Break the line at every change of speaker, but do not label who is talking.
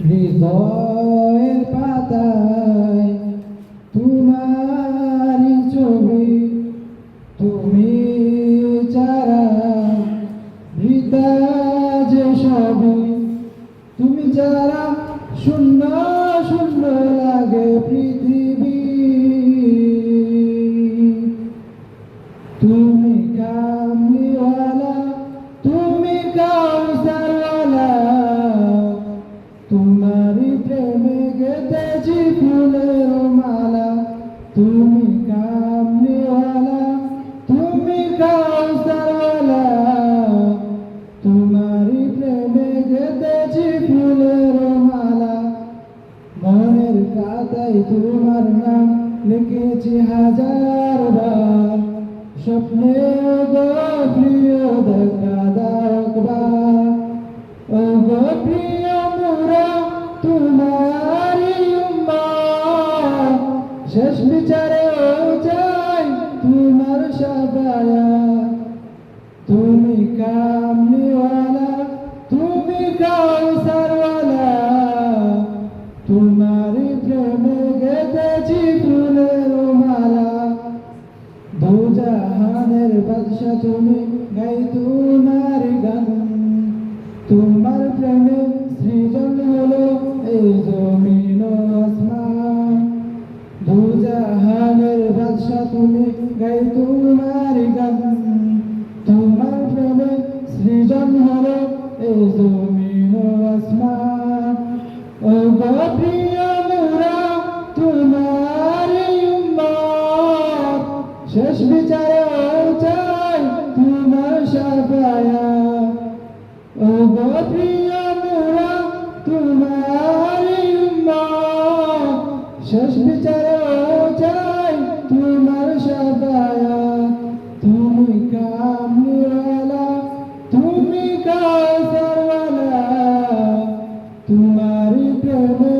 হৃদয়ের পাতায় তোমার ছবি তুমি চারা হৃদা যে সবই তুমি যারা শূন্য শূন্য কাতায় তোমার নাম লিখেছি হাজার বার। স্বপ্নে প্রিয় দেখা দাকবার ও প্রিয় মোরা তোমারি শেষ বিচারে চাই তোমার সাবায়া তুমি কামলিওয়ালা, তুমি কাউসারওয়ালা জাহানের বাদশা তুমি গাই তোমার গান। তোমার প্রেমে সৃজন হলো এই জমিন আসমান। দু জাহানের বাদশা তুমি গাই তোমার গান। তোমার প্রেমে সৃজন হলো এই জমিন শেষ বিচারে চাই তোমার সাফায়া। ও প্রিয় মোরা তোমার শেষ বিচারে চাই তোমার সাফায়া। তুমি কামুরালা তুমি কাসারওয়ালা তোমার প্রেমে